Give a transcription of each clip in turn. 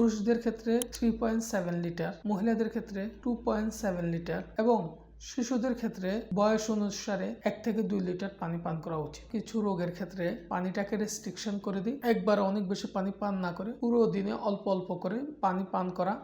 পুরুষদের ক্ষেত্রে three point seven litre, মহিলাদের ক্ষেত্রে টু পয়েন্ট সেভেন লিটার এবং শিশুদের ক্ষেত্রে বয়স অনুসারে এক থেকে দুই লিটার পানি পান করা উচিত। কিছু রোগের ক্ষেত্রে পানিটাকে রেস্ট্রিকশন করে দিই। একবার অনেক বেশি পানি পান না করে পুরো দিনে অল্প অল্প করে পানি পান করা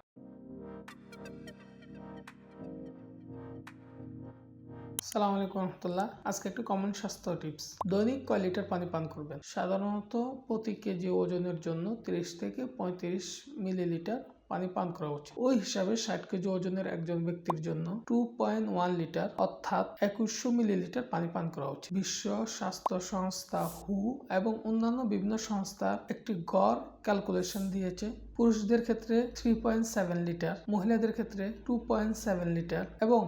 সালাম আলাইকুম রহমতুল্লাহ। আজকে একটু কমন স্বাস্থ্য টিপস দৈনিক কয় লিটার পানি পান করবেন? সাধারণত প্রতি কেজি ওজনের জন্য 30 থেকে পঁয়ত্রিশ মিলিলিটার পানি পান করা উচিত। ওই হিসাবে ষাট কেজি ওজনের একজন ব্যক্তির জন্য টু পয়েন্ট ওয়ান লিটার অর্থাৎ একুশশো মিলিলিটার পানি পান করা উচিত। বিশ্ব স্বাস্থ্য সংস্থা হু এবং অন্যান্য বিভিন্ন সংস্থা একটি গড় ক্যালকুলেশন দিয়েছে। পুরুষদের ক্ষেত্রে থ্রি পয়েন্ট সেভেন লিটার মহিলাদের ক্ষেত্রে টু পয়েন্ট সেভেন লিটার এবং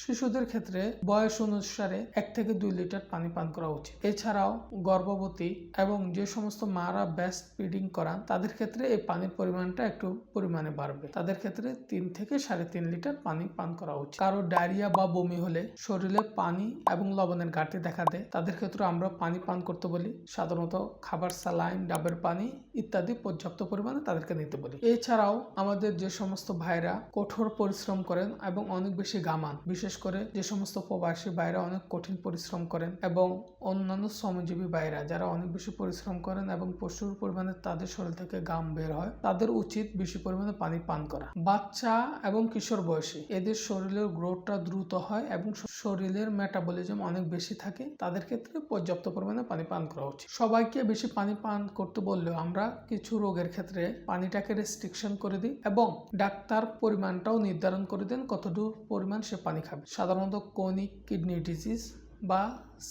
শিশুদের ক্ষেত্রে বয়স অনুসারে এক থেকে দুই লিটার পানি পান করা উচিত। এছাড়াও গর্ভবতী এবং যে সমস্ত মারা ব্যাস্ট ফিডিং করান, তাদের ক্ষেত্রে এই পানির পরিমাণটা একটু পরিমাণে বাড়বে। তাদের ক্ষেত্রে তিন থেকে সাড়ে তিন লিটার পানি পান করা উচিত। কারও ডায়রিয়া বা বমি হলে শরীরে পানি এবং লবণের ঘাটতি দেখা দেয়। তাদের ক্ষেত্রে আমরা পানি পান করতে বলি। সাধারণত খাবার, স্যালাইন, ডাবের পানি ইত্যাদি পর্যাপ্ত পরিমাণে তাদেরকে নিতে বলি। এছাড়াও আমাদের যে সমস্ত ভাইরা কঠোর পরিশ্রম করেন এবং অনেক বেশি গামান বিশেষ করে যে সমস্ত প্রবাসী ভাইরা অনেক কঠিন পরিশ্রম করেন এবং অন্যান্য শ্রমজীবী ভাইরা যারা অনেক বেশি পরিশ্রম করেন এবং প্রচুর পরিমাণে তাদের শরীর থেকে গাম বের হয়, তাদের উচিত বেশি পরিমাণে পানি পান করা। বাচ্চা এবং কিশোর বয়সী, এদের শরীরের গ্রোথটা দ্রুত হয় এবং শরীরের মেটাবলিজম অনেক বেশি থাকে, তাদের ক্ষেত্রে পর্যাপ্ত পরিমাণে পানি পান করা উচিত। সবাইকে বেশি পানি পান করতে বললেও আমরা কিছু রোগের ক্ষেত্রে পানিটাকে রেস্ট্রিকশন করে দিই এবং ডাক্তার পরিমাণটাও নির্ধারণ করে দেন কতটুকু পরিমাণ সে পানি খাবে। সাধারণত কনিক কিডনি ডিজিজ বা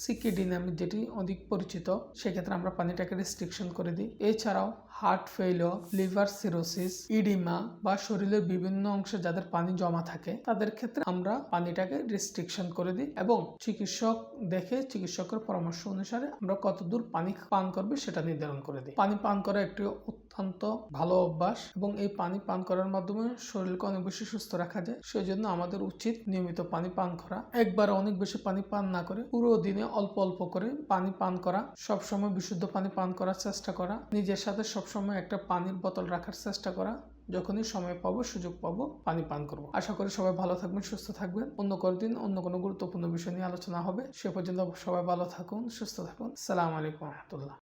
সিকিডি নামে যেটি অধিক পরিচিত, সেক্ষেত্রে আমরা পানিটাকে রেস্ট্রিকশন করে দিই। এছাড়াও heart failure liver cirrhosis oedema বা শরীরের বিভিন্ন অংশে যাদের পানি জমা থাকে, তাদের ক্ষেত্রে আমরা পানিটাকে রেস্ট্রিকশন করে দিই এবং চিকিৎসক দেখে চিকিৎসকের পরামর্শ অনুসারে আমরা কতদূর পানি পান করবে সেটা নির্ধারণ করে দিই। পানি পান করা একটি অত্যন্ত ভালো অভ্যাস এবং এই পানি পান করার মাধ্যমে শরীরকে অনেক বেশি সুস্থ রাখা যায়। সেই জন্য আমাদের উচিত নিয়মিত পানি পান করা। একবার অনেক বেশি পানি পান না করে পুরো দিনে অল্প অল্প করে পানি পান করা, সবসময় বিশুদ্ধ পানি পান করার চেষ্টা করা, নিজের সাথে সবসময় একটা পানির বোতল রাখার চেষ্টা করা, যখনই সময় পাবো, সুযোগ পাবো, পানি পান করব। আশা করি সবাই ভালো থাকবেন, সুস্থ থাকবেন। অন্য কোনো দিন অন্য কোনো গুরুত্বপূর্ণ বিষয় নিয়ে আলোচনা হবে। সে পর্যন্ত সবাই ভালো থাকুন, সুস্থ থাকুন। সালাম আলাইকুম রহমতুল্লাহ।